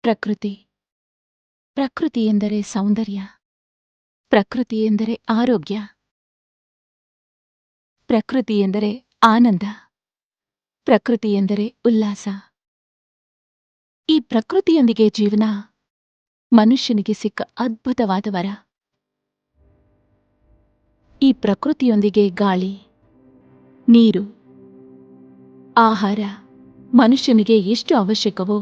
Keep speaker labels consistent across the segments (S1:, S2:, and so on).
S1: ಪ್ರಕೃತಿ. ಪ್ರಕೃತಿ ಎಂದರೆ ಸೌಂದರ್ಯ. ಪ್ರಕೃತಿ ಎಂದರೆ ಆರೋಗ್ಯ. ಪ್ರಕೃತಿ ಎಂದರೆ ಆನಂದ. ಪ್ರಕೃತಿ ಎಂದರೆ ಉಲ್ಲಾಸ. ಈ ಪ್ರಕೃತಿಯೊಂದಿಗೆ ಜೀವನ ಮನುಷ್ಯನಿಗೆ ಸಿಕ್ಕ ಅದ್ಭುತವಾದ ವರ. ಈ ಪ್ರಕೃತಿಯೊಂದಿಗೆ ಗಾಳಿ, ನೀರು, ಆಹಾರ, ಮನುಷ್ಯನಿಗೆ ಎಷ್ಟು ಅವಶ್ಯಕವೋ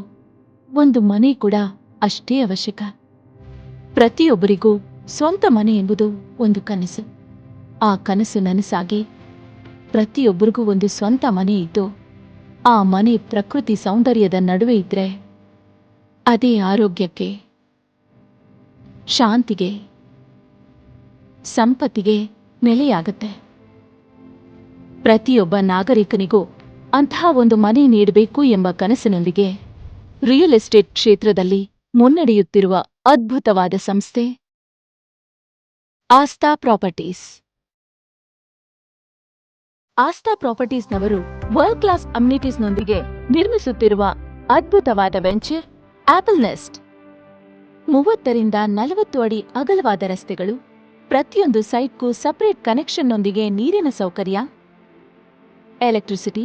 S1: ಒಂದು ಮನೆ ಕೂಡ ಅಷ್ಟೇ ಅವಶ್ಯಕ. ಪ್ರತಿಯೊಬ್ಬರಿಗೂ ಸ್ವಂತ ಮನೆ ಎಂಬುದು ಒಂದು ಕನಸು. ಆ ಕನಸು ನನಸಾಗಿ ಪ್ರತಿಯೊಬ್ಬರಿಗೂ ಒಂದು ಸ್ವಂತ ಮನೆ ಇದ್ದು, ಆ ಮನೆ ಪ್ರಕೃತಿ ಸೌಂದರ್ಯದ ನಡುವೆ ಇದ್ರೆ ಅದೇ ಆರೋಗ್ಯಕ್ಕೆ, ಶಾಂತಿಗೆ, ಸಂಪತ್ತಿಗೆ ನೆಲೆಯಾಗತ್ತೆ. ಪ್ರತಿಯೊಬ್ಬ ನಾಗರಿಕನಿಗೂ ಅಂತಹ ಒಂದು ಮನೆ ನೀಡಬೇಕು ಎಂಬ ಕನಸಿನೊಂದಿಗೆ ರಿಯಲ್ ಎಸ್ಟೇಟ್ ಕ್ಷೇತ್ರದಲ್ಲಿ ಮುನ್ನಡೆಯುತ್ತಿರುವ ಅದ್ಭುತವಾದ ಸಂಸ್ಥೆ ಆಸ್ತಾ ಪ್ರಾಪರ್ಟೀಸ್. ಆಸ್ಥಾ ಪ್ರಾಪರ್ಟೀಸ್ನವರು ವರ್ಲ್ಡ್ ಕ್ಲಾಸ್ ಅಮ್ಯುನಿಟೀಸ್ನೊಂದಿಗೆ ನಿರ್ಮಿಸುತ್ತಿರುವ ಅದ್ಭುತವಾದ ವೆಂಚರ್ ಆಪಲ್ ನೆಸ್ಟ್ ಮೂವತ್ತರಿಂದ ನಲವತ್ತು ಅಡಿ ಅಗಲವಾದ ರಸ್ತೆಗಳು ಪ್ರತಿಯೊಂದು ಸೈಟ್ಗೂ ಸಪರೇಟ್ ಕನೆಕ್ಷನ್ನೊಂದಿಗೆ ನೀರಿನ ಸೌಕರ್ಯ. Electricity,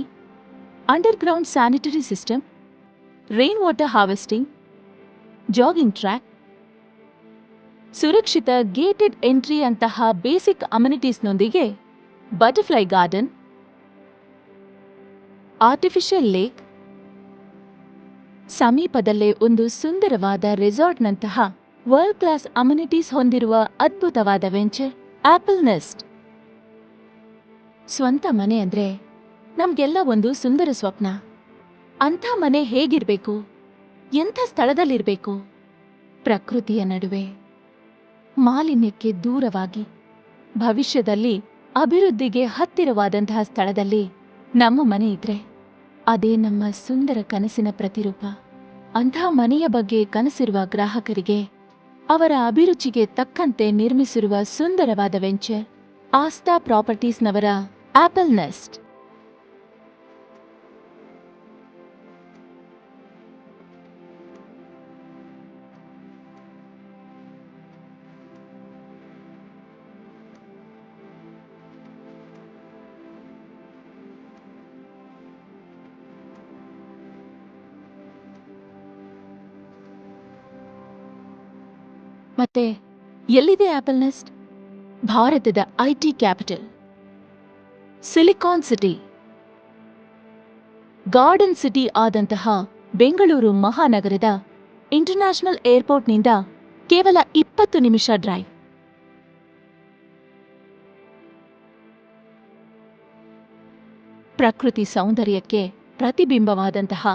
S1: underground sanitary system, rain water harvesting, jogging track, ಸುರಕ್ಷಿತ ಗೇಟೆಡ್ ಎಂಟ್ರಿ ಅಂತಹ ಬೇಸಿಕ್ ಅಮ್ಯುನಿಟೀಸ್ನೊಂದಿಗೆ ಬಟರ್ಫ್ಲೈ ಗಾರ್ಡನ್, ಆರ್ಟಿಫಿಷಿಯಲ್ ಲೇಕ್, ಸಮೀಪದಲ್ಲೇ ಒಂದು ಸುಂದರವಾದ ರೆಸಾರ್ಟ್ನಂತಹ ವರ್ಲ್ಡ್ ಕ್ಲಾಸ್ ಅಮ್ಯುನಿಟೀಸ್ ಹೊಂದಿರುವ ಅದ್ಭುತವಾದ ವೆಂಚರ್ ಆಪಲ್ ನೆಸ್ಟ್ ಸ್ವಂತ ಮನೆ ಅಂದ್ರೆ ನಮ್ಗೆಲ್ಲ ಒಂದು ಸುಂದರ ಸ್ವಪ್ನ. ಅಂಥ ಮನೆ ಹೇಗಿರ್ಬೇಕು? ಎಂಥ ಸ್ಥಳದಲ್ಲಿರ್ಬೇಕು? ಪ್ರಕೃತಿಯ ನಡುವೆ. ಮಾಲಿನ್ಯಕ್ಕೆ ದೂರವಾಗಿ. ಭವಿಷ್ಯದಲ್ಲಿ ಅಭಿವೃದ್ಧಿಗೆ ಹತ್ತಿರವಾದಂತಹ ಸ್ಥಳದಲ್ಲಿ ನಮ್ಮ ಮನೆ ಇದ್ರೆ ಅದೇ ನಮ್ಮ ಸುಂದರ ಕನಸಿನ ಪ್ರತಿರೂಪ. ಅಂಥ ಮನೆಯ ಬಗ್ಗೆ ಕನಸಿರುವ ಗ್ರಾಹಕರಿಗೆ ಅವರ ಅಭಿರುಚಿಗೆ ತಕ್ಕಂತೆ ನಿರ್ಮಿಸಿರುವ ಸುಂದರವಾದ ವೆಂಚರ್ ಆಸ್ತಾ ಪ್ರಾಪರ್ಟೀಸ್ನವರ ಆಪಲ್ ನೆಸ್ಟ್. ಮತ್ತೆ ಎಲ್ಲಿದೆ ಆಪಲ್ ನೆಸ್ಟ್ ಭಾರತದ IT capital. Silicon city. Garden city ಆದಂತಹ ಬೆಂಗಳೂರು ಮಹಾನಗರದ ಇಂಟರ್ನ್ಯಾಷನಲ್ ಏರ್ಪೋರ್ಟ್ನಿಂದ ಕೇವಲ ಇಪ್ಪತ್ತು ನಿಮಿಷ ಡ್ರೈವ್. ಪ್ರಕೃತಿ ಸೌಂದರ್ಯಕ್ಕೆ ಪ್ರತಿಬಿಂಬವಾದಂತಹ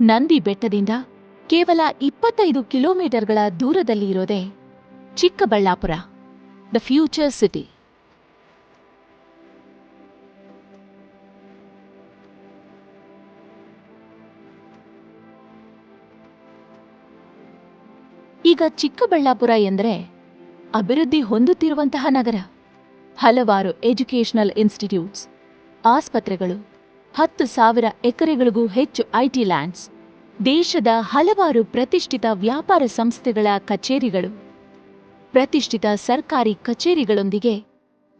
S1: ನಂದಿ ಬೆಟ್ಟದಿಂದ ಕೇವಲ ಇಪ್ಪತ್ತೈದು ಕಿಲೋಮೀಟರ್ಗಳ ದೂರದಲ್ಲಿ ಇರೋದೆ ಚಿಕ್ಕಬಳ್ಳಾಪುರ ದ ಫ್ಯೂಚರ್ ಸಿಟಿ ಈಗ ಚಿಕ್ಕಬಳ್ಳಾಪುರ ಎಂದರೆ ಅಭಿವೃದ್ಧಿ ಹೊಂದುತ್ತಿರುವಂತಹ ನಗರ. ಹಲವಾರು ಎಜುಕೇಷನಲ್ ಇನ್ಸ್ಟಿಟ್ಯೂಟ್ಸ್, ಆಸ್ಪತ್ರೆಗಳು, ಹತ್ತು ಸಾವಿರ ಎಕರೆಗಳಿಗೂ ಹೆಚ್ಚು ಐಟಿ ಲ್ಯಾಂಡ್ಸ್, ದೇಶದ ಹಲವಾರು ಪ್ರತಿಷ್ಠಿತ ವ್ಯಾಪಾರ ಸಂಸ್ಥೆಗಳ ಕಚೇರಿಗಳು. ಪ್ರತಿಷ್ಠಿತ ಸರ್ಕಾರಿ ಕಚೇರಿಗಳೊಂದಿಗೆ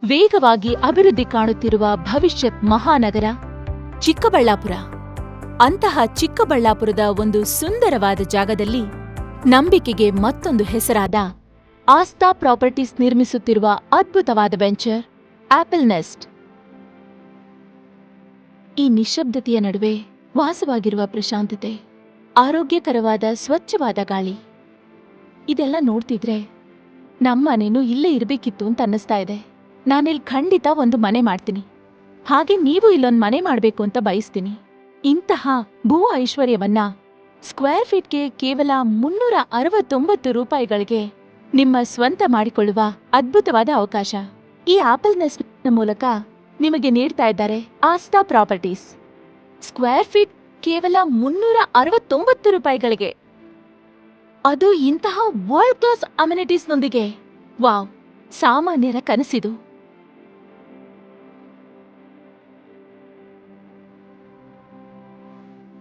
S1: ವೇಗವಾಗಿ ಅಭಿವೃದ್ಧಿ ಕಾಣುತ್ತಿರುವ ಭವಿಷ್ಯತ್ ಮಹಾನಗರ, ಚಿಕ್ಕಬಳ್ಳಾಪುರ. ಅಂತಹ ಚಿಕ್ಕಬಳ್ಳಾಪುರದ ಒಂದು ಸುಂದರವಾದ ಜಾಗದಲ್ಲಿ ನಂಬಿಕೆಗೆ ಮತ್ತೊಂದು ಹೆಸರಾದ ಆಸ್ತಾ ಪ್ರಾಪರ್ಟೀಸ್ ನಿರ್ಮಿಸುತ್ತಿರುವ ಅದ್ಭುತವಾದ ವೆಂಚರ್ ಆಪಲ್ ನೆಸ್ಟ್. ಈ ನಿಶಬ್ದತೆಯ ನಡುವೆ ವಾಸವಾಗಿರುವ ಪ್ರಶಾಂತತೆ, ಆರೋಗ್ಯಕರವಾದ ಸ್ವಚ್ಛವಾದ ಗಾಳಿ. ಇದೆಲ್ಲ ನೋಡ್ತಿದ್ರೆ ನಮ್ಮನೇನು ಇಲ್ಲೇ ಇರಬೇಕಿತ್ತು ಅಂತ ಅನ್ನಿಸ್ತಾ ಇದೆ. ನಾನಿಲ್ಲಿ ಖಂಡಿತ ಒಂದು ಮನೆ ಮಾಡ್ತೀನಿ. ಹಾಗೆ ನೀವು ಇಲ್ಲೊಂದು ಮನೆ ಮಾಡಬೇಕು ಅಂತ ಬಯಸ್ತೀನಿ. ಇಂತಹ ಭೂ ಐಶ್ವರ್ಯವನ್ನ ಸ್ಕ್ವೇರ್ ಫೀಟ್ಗೆ ಕೇವಲ ಮುನ್ನೂರ ಅರವತ್ತೊಂಬತ್ತು ರೂಪಾಯಿಗಳಿಗೆ ನಿಮ್ಮ ಸ್ವಂತ ಮಾಡಿಕೊಳ್ಳುವ ಅದ್ಭುತವಾದ ಅವಕಾಶ. ಈ ಆಪಲ್ ನೆಸ್ಟ್ನ ಮೂಲಕ ನಿಮಗೆ ನೀಡ್ತಾ ಇದ್ದಾರೆ ಆಸ್ತಾ ಪ್ರಾಪರ್ಟೀಸ್. ಸ್ಕ್ವೇರ್ ಫೀಟ್ ಕೇವಲ ಮುನ್ನೂರ ಅರವತ್ತೊಂಬತ್ತು ರೂಪಾಯಿಗಳಿಗೆ ಅದು ಇಂತಹ ವರ್ಲ್ಡ್ ಕ್ಲಾಸ್ ಅಮ್ಯುನಿಟೀಸ್ನೊಂದಿಗೆ ವಾವ್, ಸಾಮಾನ್ಯರ ಕನಸಿದು.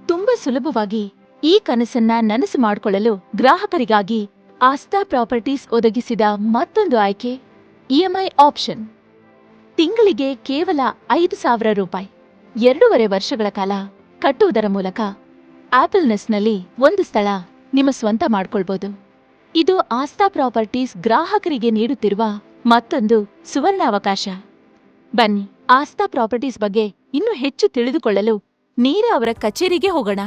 S1: ತುಂಬಾ ಸುಲಭವಾಗಿ ಈ ಕನಸನ್ನ ನನಸು ಮಾಡಿಕೊಳ್ಳಲು ಗ್ರಾಹಕರಿಗಾಗಿ ಆಸ್ಥಾ ಪ್ರಾಪರ್ಟೀಸ್ ಒದಗಿಸಿದ ಮತ್ತೊಂದು ಆಯ್ಕೆ ಇಎಂಐ ಆಪ್ಷನ್ ತಿಂಗಳಿಗೆ ಕೇವಲ ಐದು ಸಾವಿರ ರೂಪಾಯಿ. ಎರಡೂವರೆ ವರ್ಷಗಳ ಕಾಲ ಕಟ್ಟುವುದರ ಮೂಲಕ ಆಪಲ್ ನೆಸ್ಟ್ನಲ್ಲಿ ಒಂದು ಸ್ಥಳ. ನಿಮ್ಮ ಸ್ವಂತ ಮಾಡ್ಕೊಳ್ಬೋದು. ಇದು ಆಸ್ಥಾ ಪ್ರಾಪರ್ಟೀಸ್ ಗ್ರಾಹಕರಿಗೆ ನೀಡುತ್ತಿರುವ ಮತ್ತೊಂದು ಸುವರ್ಣಾವಕಾಶ. ಬನ್ನಿ ಆಸ್ಥಾ ಪ್ರಾಪರ್ಟೀಸ್ ಬಗ್ಗೆ ಇನ್ನೂ ಹೆಚ್ಚು ತಿಳಿದುಕೊಳ್ಳಲು ನೀರ ಅವರ ಕಚೇರಿಗೆ ಹೋಗೋಣ.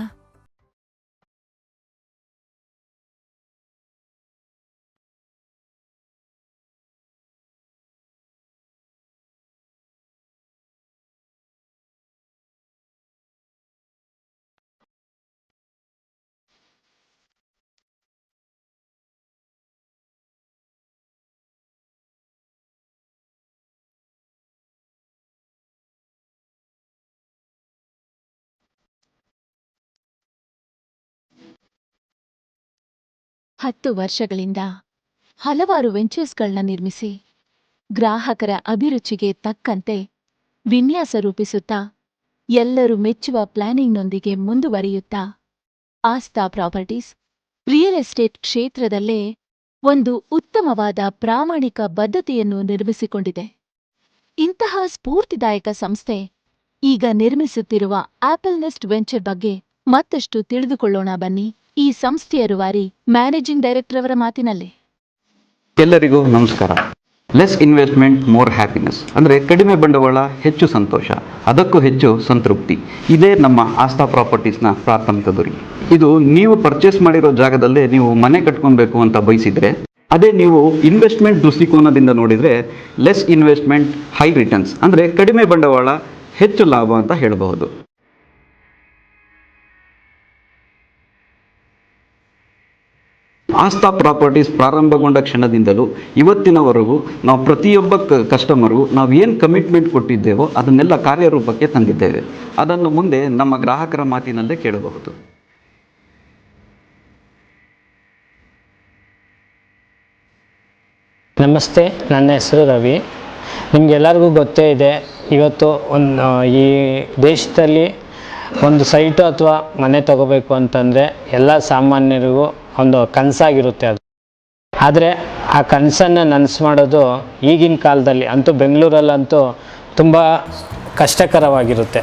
S1: ಹತ್ತು ವರ್ಷಗಳಿಂದ ಹಲವಾರು ವೆಂಚರ್ಸ್ಗಳನ್ನ ನಿರ್ಮಿಸಿ ಗ್ರಾಹಕರ ಅಭಿರುಚಿಗೆ ತಕ್ಕಂತೆ ವಿನ್ಯಾಸ ರೂಪಿಸುತ್ತಾ ಎಲ್ಲರೂ ಮೆಚ್ಚುವ ಪ್ಲಾನಿಂಗ್ನೊಂದಿಗೆ ಮುಂದುವರಿಯುತ್ತಾ ಆಸ್ತಾ ಪ್ರಾಪರ್ಟೀಸ್ ರಿಯಲ್ ಎಸ್ಟೇಟ್ ಕ್ಷೇತ್ರದಲ್ಲೇ ಒಂದು ಉತ್ತಮವಾದ ಪ್ರಾಮಾಣಿಕ ಬದ್ಧತೆಯನ್ನು ನಿರ್ಮಿಸಿಕೊಂಡಿದೆ. ಇಂತಹ ಸ್ಫೂರ್ತಿದಾಯಕ ಸಂಸ್ಥೆ ಈಗ ನಿರ್ಮಿಸುತ್ತಿರುವ ಆಪಲ್ನೆಸ್ಟ್ ವೆಂಚರ್ ಬಗ್ಗೆ ಮತ್ತಷ್ಟು ತಿಳಿದುಕೊಳ್ಳೋಣ ಬನ್ನಿ. ಈ ಸಂಸ್ಥೆಯ ರೂವಾರಿ ಮ್ಯಾನೇಜಿಂಗ್ ಡೈರೆಕ್ಟರ್ ಅವರ ಮಾತಿನಲ್ಲಿ.
S2: ಎಲ್ಲರಿಗೂ ನಮಸ್ಕಾರ. ಲೆಸ್ ಇನ್ವೆಸ್ಟ್ಮೆಂಟ್ ಮೋರ್ ಹ್ಯಾಪಿನೆಸ್ ಅಂದರೆ ಕಡಿಮೆ ಬಂಡವಾಳ, ಹೆಚ್ಚು ಸಂತೋಷ. ಅದಕ್ಕೂ ಹೆಚ್ಚು ಸಂತೃಪ್ತಿ. ಇದೇ ನಮ್ಮ ಆಸ್ಥಾ ಪ್ರಾಪರ್ಟೀಸ್ನ ಪ್ರಾಥಮಿಕ ಗುರಿ. ಇದು ನೀವು ಪರ್ಚೇಸ್ ಮಾಡಿರೋ ಜಾಗದಲ್ಲೇ ನೀವು ಮನೆ ಕಟ್ಕೊಬೇಕು ಅಂತ ಬಯಸಿದ್ರೆ, ಅದೇ ನೀವು ಇನ್ವೆಸ್ಟ್ಮೆಂಟ್ ದೃಷ್ಟಿಕೋನದಿಂದ ನೋಡಿದರೆ ಲೆಸ್ ಇನ್ವೆಸ್ಟ್ಮೆಂಟ್ ಹೈ ರಿಟರ್ನ್ಸ್ ಅಂದರೆ ಕಡಿಮೆ ಬಂಡವಾಳ, ಹೆಚ್ಚು ಲಾಭ ಅಂತ ಹೇಳಬಹುದು. ಆಸ್ಥಾ ಪ್ರಾಪರ್ಟೀಸ್ ಪ್ರಾರಂಭಗೊಂಡ ಕ್ಷಣದಿಂದಲೂ ಇವತ್ತಿನವರೆಗೂ ನಾವು ಪ್ರತಿಯೊಬ್ಬ ಕ ಕಸ್ಟಮರು ನಾವು ಏನು ಕಮಿಟ್ಮೆಂಟ್ ಕೊಟ್ಟಿದ್ದೇವೋ ಅದನ್ನೆಲ್ಲ ಕಾರ್ಯರೂಪಕ್ಕೆ ತಂದಿದ್ದೇವೆ. ಅದನ್ನು ಮುಂದೆ ನಮ್ಮ ಗ್ರಾಹಕರ ಮಾತಿನಲ್ಲೇ ಕೇಳಬಹುದು.
S3: ನಮಸ್ತೆ, ನನ್ನ ಹೆಸರು ರವಿ. ನಿಮಗೆಲ್ಲರಿಗೂ ಗೊತ್ತೇ ಇದೆ, ಇವತ್ತು ಒಂದು ಈ ದೇಶದಲ್ಲಿ ಒಂದು ಸೈಟು ಅಥವಾ ಮನೆ ತಗೋಬೇಕು ಅಂತಂದರೆ ಎಲ್ಲ ಸಾಮಾನ್ಯರಿಗೂ ಒಂದು ಕನಸಾಗಿರುತ್ತೆ ಅದು. ಆದರೆ ಆ ಕನಸನ್ನು ನನಸು ಮಾಡೋದು ಈಗಿನ ಕಾಲದಲ್ಲಿ ಅಂತೂ ಬೆಂಗಳೂರಲ್ಲಂತೂ ತುಂಬ ಕಷ್ಟಕರವಾಗಿರುತ್ತೆ.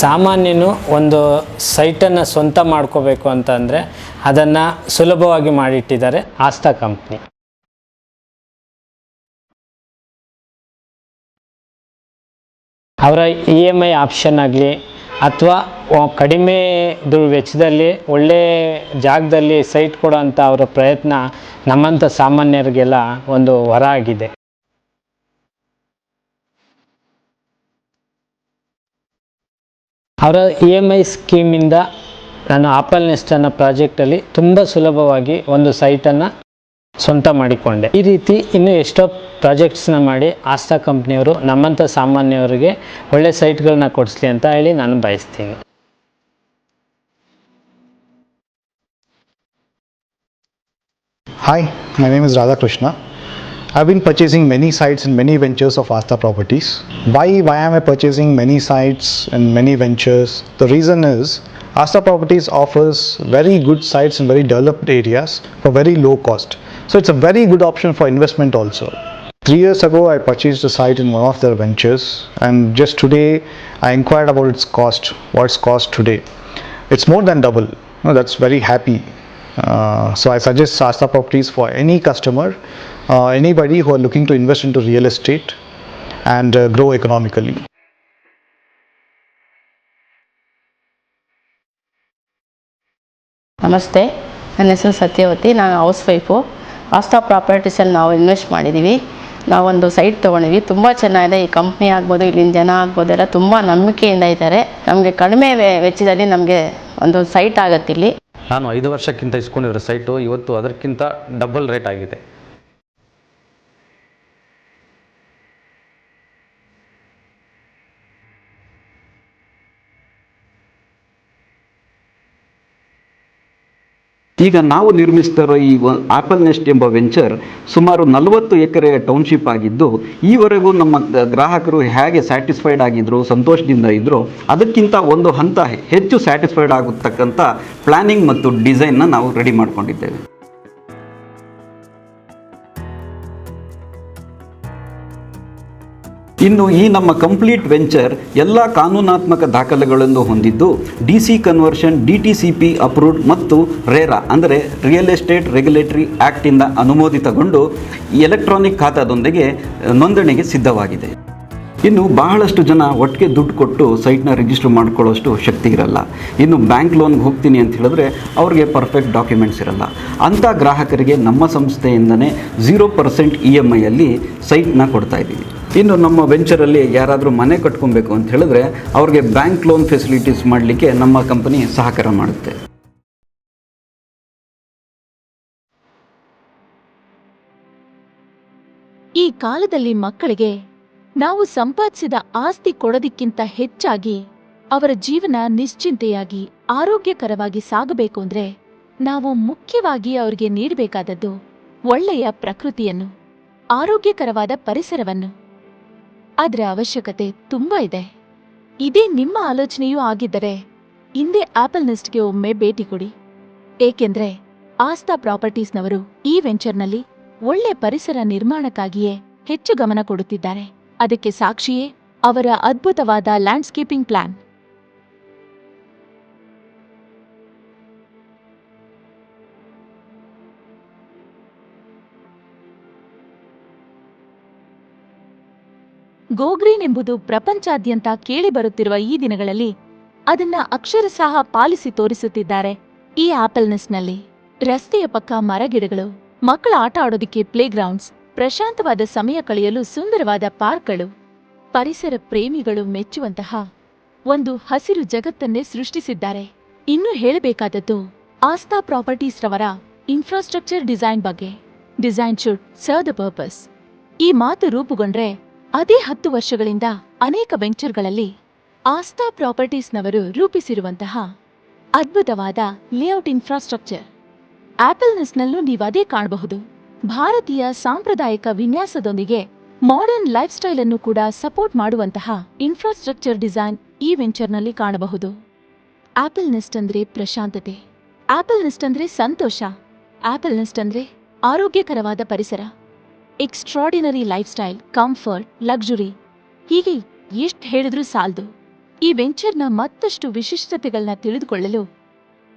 S3: ಸಾಮಾನ್ಯನು ಒಂದು ಸೈಟನ್ನು ಸ್ವಂತ ಮಾಡ್ಕೋಬೇಕು ಅಂತಂದರೆ ಅದನ್ನು ಸುಲಭವಾಗಿ ಮಾಡಿಟ್ಟಿದ್ದಾರೆ ಆಸ್ತಾ ಕಂಪ್ನಿ. ಅವರ ಇ ಎಂ ಐ ಆಪ್ಷನ್ ಆಗಲಿ ಅಥವಾ ಕಡಿಮೆ ವೆಚ್ಚದಲ್ಲಿ ಒಳ್ಳೆ ಜಾಗದಲ್ಲಿ ಸೈಟ್ ಕೊಡೋಂಥ ಅವರ ಪ್ರಯತ್ನ ನಮ್ಮಂಥ ಸಾಮಾನ್ಯರಿಗೆಲ್ಲ ಒಂದು ವರ ಆಗಿದೆ. ಅವರ ಇ ಎಂ ಐ ಸ್ಕೀಮಿಂದ ನಾನು ಆಪಲ್ ನೆಸ್ಟ್ ಅನ್ನೋ ಪ್ರಾಜೆಕ್ಟಲ್ಲಿ ತುಂಬ ಸುಲಭವಾಗಿ ಒಂದು ಸೈಟನ್ನು ಸ್ವಂತ ಮಾಡಿಕೊಂಡೆ ಈ ರೀತಿ ಇನ್ನೂ ಎಷ್ಟೋ ಪ್ರಾಜೆಕ್ಟ್ಸ್ನ ಮಾಡಿ ಆಸ್ತಾ ಕಂಪ್ನಿಯವರು ನಮ್ಮಂಥ ಸಾಮಾನ್ಯವರಿಗೆ ಒಳ್ಳೆ ಸೈಟ್ಗಳನ್ನ ಕೊಡಿಸ್ಲಿ ಅಂತ ಹೇಳಿ ನಾನು ಬಯಸ್ತೀನಿ
S4: hi name is Radha Krishna. I've been purchasing many sites and many ventures of Asta Properties. Why, why am I purchasing many sites and many ventures? The reason is Asta Properties offers very good sites in very developed areas for very low cost. So it's a very good option for investment also. Three years ago, I purchased a site in one of their ventures, and just today, I inquired about its cost. What's cost today? It's more than double. No, that's very happy. Uh, so I suggest Asta Properties for any customer, uh, anybody who are looking to invest into real estate and uh, grow economically.
S5: ನಮಸ್ತೆ ನನ್ನ ಹೆಸರು ಸತ್ಯವತಿ ನಾನು house wife Asta ಪ್ರಾಪರ್ಟೀಸಲ್ಲಿ ನಾವು invest ಮಾಡಿದ್ದೀವಿ ನಾವೊಂದು site ತೊಗೊಂಡಿದ್ವಿ. ತುಂಬ ಚೆನ್ನಾಗಿದೆ. ಈ ಕಂಪ್ನಿ ಆಗ್ಬೋದು, ಇಲ್ಲಿನ ಜನ ಆಗ್ಬೋದು, ಎಲ್ಲ ತುಂಬ ನಂಬಿಕೆಯಿಂದ ಇದ್ದಾರೆ. ನಮಗೆ ಕಡಿಮೆ ವೆಚ್ಚದಲ್ಲಿ ನಮಗೆ ಒಂದು ಸೈಟ್ ಆಗುತ್ತೆ ಇಲ್ಲಿ.
S6: ನಾನು ಐದು ವರ್ಷಕ್ಕಿಂತ ಇಸ್ಕೊಂಡಿರೋ ಸೈಟು ಇವತ್ತು ಅದಕ್ಕಿಂತ ಡಬಲ್ ರೇಟ್ ಆಗಿದೆ.
S2: ಈಗ ನಾವು ನಿರ್ಮಿಸ್ತಿರೋ ಈ ಆಪಲ್ ನೆಸ್ಟ್ ಎಂಬ ವೆಂಚರ್ ಸುಮಾರು ನಲವತ್ತು ಎಕರೆ ಟೌನ್ಶಿಪ್ ಆಗಿದ್ದು, ಈವರೆಗೂ ನಮ್ಮ ಗ್ರಾಹಕರು ಹೇಗೆ ಸ್ಯಾಟಿಸ್ಫೈಡ್ ಆಗಿದ್ರು, ಸಂತೋಷದಿಂದ ಇದ್ದರು ಅದಕ್ಕಿಂತ ಒಂದು ಹಂತ ಹೆಚ್ಚು ಸ್ಯಾಟಿಸ್ಫೈಡ್ ಆಗತಕ್ಕಂಥ ಪ್ಲಾನಿಂಗ್ ಮತ್ತು ಡಿಸೈನ್ನ ನಾವು ರೆಡಿ ಮಾಡ್ಕೊಂಡಿದ್ದೇವೆ. ಇನ್ನು ಈ ನಮ್ಮ ಕಂಪ್ಲೀಟ್ ವೆಂಚರ್ ಎಲ್ಲ ಕಾನೂನಾತ್ಮಕ ದಾಖಲೆಗಳನ್ನು ಹೊಂದಿದ್ದು D C conversion D T C P approved ಮತ್ತು ರೇರಾ ಅಂದರೆ ರಿಯಲ್ ಎಸ್ಟೇಟ್ ರೆಗ್ಯುಲೇಟರಿ ಆ್ಯಕ್ಟಿಂದ ಅನುಮೋದಿತಗೊಂಡು ಎಲೆಕ್ಟ್ರಾನಿಕ್ ಖಾತಾದೊಂದಿಗೆ ನೋಂದಣಿಗೆ ಸಿದ್ಧವಾಗಿದೆ. ಇನ್ನು ಬಹಳಷ್ಟು ಜನ ಒಟ್ಟಿಗೆ ದುಡ್ಡು ಕೊಟ್ಟು ಸೈಟ್ನ ರಿಜಿಸ್ಟರ್ ಮಾಡ್ಕೊಳ್ಳೋಷ್ಟು ಶಕ್ತಿ ಇರಲ್ಲ. ಇನ್ನು ಬ್ಯಾಂಕ್ ಲೋನ್ಗೆ ಹೋಗ್ತೀನಿ ಅಂತ ಹೇಳಿದ್ರೆ ಅವ್ರಿಗೆ ಪರ್ಫೆಕ್ಟ್ ಡಾಕ್ಯುಮೆಂಟ್ಸ್ ಇರಲ್ಲ. ಅಂಥ ಗ್ರಾಹಕರಿಗೆ ನಮ್ಮ ಸಂಸ್ಥೆಯಿಂದನೇ ಝೀರೋ ಪರ್ಸೆಂಟ್ ಇ ಎಂ ಐಯಲ್ಲಿ ಸೈಟ್ನ ಕೊಡ್ತಾ ಇದ್ದೀವಿ. ಇನ್ನು ನಮ್ಮ ವೆಂಚರಲ್ಲಿ ಯಾರಾದರೂ ಮನೆ ಕಟ್ಕೊಬೇಕು ಅಂತ ಹೇಳಿದ್ರೆ ಅವ್ರಿಗೆ ಬ್ಯಾಂಕ್ ಲೋನ್ ಫೆಸಿಲಿಟೀಸ್ ಮಾಡಲಿಕ್ಕೆ ನಮ್ಮ ಕಂಪನಿ ಸಹಕಾರ ಮಾಡುತ್ತೆ.
S1: ಈ ಕಾಲದಲ್ಲಿ ಮಕ್ಕಳಿಗೆ ನಾವು ಸಂಪಾದಿಸಿದ ಆಸ್ತಿ ಕೊಡೋದಕ್ಕಿಂತ ಹೆಚ್ಚಾಗಿ ಅವರ ಜೀವನ ನಿಶ್ಚಿಂತೆಯಾಗಿ ಆರೋಗ್ಯಕರವಾಗಿ ಸಾಗಬೇಕು ಅಂದ್ರೆ ನಾವು ಮುಖ್ಯವಾಗಿ ಅವರಿಗೆ ನೀಡಬೇಕಾದದ್ದು ಒಳ್ಳೆಯ ಪ್ರಕೃತಿಯನ್ನು, ಆರೋಗ್ಯಕರವಾದ ಪರಿಸರವನ್ನು. ಅದರ ಅವಶ್ಯಕತೆ ತುಂಬಾ ಇದೆ. ಇದೇ ನಿಮ್ಮ ಆಲೋಚನೆಯೂ ಆಗಿದ್ದರೆ ಹಿಂದೆ ಆಪಲ್ ನೆಸ್ಟ್ಗೆ ಒಮ್ಮೆ ಭೇಟಿ ಕೊಡಿ. ಏಕೆಂದ್ರೆ ಆಸ್ತಾ ಪ್ರಾಪರ್ಟೀಸ್ನವರು ಈ ವೆಂಚರ್ನಲ್ಲಿ ಒಳ್ಳೆ ಪರಿಸರ ನಿರ್ಮಾಣಕ್ಕಾಗಿಯೇ ಹೆಚ್ಚು ಗಮನ ಕೊಡುತ್ತಿದ್ದಾರೆ. ಅದಕ್ಕೆ ಸಾಕ್ಷಿಯೇ ಅವರ ಅದ್ಭುತವಾದ ಲ್ಯಾಂಡ್ಸ್ಕೇಪಿಂಗ್ ಪ್ಲಾನ್ ಗೋಗ್ರೀನ್ ಎಂಬುದು ಪ್ರಪಂಚಾದ್ಯಂತ ಕೇಳಿಬರುತ್ತಿರುವ ಈ ದಿನಗಳಲ್ಲಿ ಅದನ್ನ ಅಕ್ಷರಶಃ ಪಾಲಿಸಿ ತೋರಿಸುತ್ತಿದ್ದಾರೆ ಈ ಆಪಲ್ನೆಸ್ನಲ್ಲಿ. ರಸ್ತೆಯ ಪಕ್ಕ ಮರಗಿಡಗಳು, ಮಕ್ಕಳ ಆಟ ಆಡೋದಿಕ್ಕೆ ಪ್ಲೇಗ್ರೌಂಡ್ಸ್, ಪ್ರಶಾಂತವಾದ ಸಮಯ ಕಳೆಯಲು ಸುಂದರವಾದ ಪಾರ್ಕ್ಗಳು, ಪರಿಸರ ಪ್ರೇಮಿಗಳು ಮೆಚ್ಚುವಂತಹ ಒಂದು ಹಸಿರು ಜಗತ್ತನ್ನೇ ಸೃಷ್ಟಿಸಿದ್ದಾರೆ. ಇನ್ನು ಹೇಳಬೇಕಾದದ್ದು, ಆಸ್ತಾ ಪ್ರಾಪರ್ಟೀಸ್ ರವರ ಇನ್ಫ್ರಾಸ್ಟ್ರಕ್ಚರ್ ಡಿಸೈನ್ ಬಗ್ಗೆ. Design should serve the purpose. ಈ ಮಾತು ರೂಪುಗೊಂಡ್ರೆ ಅದೇ ಹತ್ತು ವರ್ಷಗಳಿಂದ ಅನೇಕ ವೆಂಚರ್ಗಳಲ್ಲಿ ಆಸ್ಥಾ ಪ್ರಾಪರ್ಟೀಸ್ನವರು ರೂಪಿಸಿರುವಂತಹ ಅದ್ಭುತವಾದ ಲೇಔಟ್ ಇನ್ಫ್ರಾಸ್ಟ್ರಕ್ಚರ್. ಆಪಲ್ನೆಸ್ನಲ್ಲೂ ನೀವು ಅದೇ ಕಾಣಬಹುದು. ಭಾರತೀಯ ಸಾಂಪ್ರದಾಯಿಕ ವಿನ್ಯಾಸದೊಂದಿಗೆ ಮಾಡರ್ನ್ ಲೈಫ್ ಸ್ಟೈಲ್ ಅನ್ನು ಕೂಡ ಸಪೋರ್ಟ್ ಮಾಡುವಂತಹ ಇನ್ಫ್ರಾಸ್ಟ್ರಕ್ಚರ್ ಡಿಸೈನ್ ಈ ವೆಂಚರ್ನಲ್ಲಿ ಕಾಣಬಹುದು. ಆಪಲ್ ನೆಸ್ಟ್ ಅಂದ್ರೆ ಪ್ರಶಾಂತತೆ. ಆಪಲ್ ನೆಸ್ಟ್ ಅಂದ್ರೆ ಸಂತೋಷ. ಆಪಲ್ ನೆಸ್ಟ್ ಅಂದ್ರೆ ಆರೋಗ್ಯಕರವಾದ ಪರಿಸರ. Extraordinary life style comfort luxury ಹೀಗೆ ಎಷ್ಟು ಹೇಳಿದ್ರೂ ಸಾಲದು. ಈ ವೆಂಚರ್ನ ಮತ್ತಷ್ಟು ವಿಶಿಷ್ಟತೆಗಳನ್ನ ತಿಳಿದುಕೊಳ್ಳಲು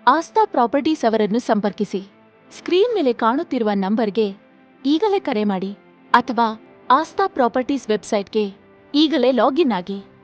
S1: ಆಸ್ಥಾ ಪ್ರಾಪರ್ಟೀಸ್ ಅವರನ್ನು ಸಂಪರ್ಕಿಸಿ. ಸ್ಕ್ರೀನ್ ಮೇಲೆ ಕಾಣುತ್ತಿರುವ ನಂಬರ್ಗೆ ಈಗಲೇ ಕರೆ ಮಾಡಿ. ಅಥವಾ ಆಸ್ಥಾ ಪ್ರಾಪರ್ಟೀಸ್ ವೆಬ್ಸೈಟ್ಗೆ ಈಗಲೇ ಲಾಗಿನ್ ಆಗಿ.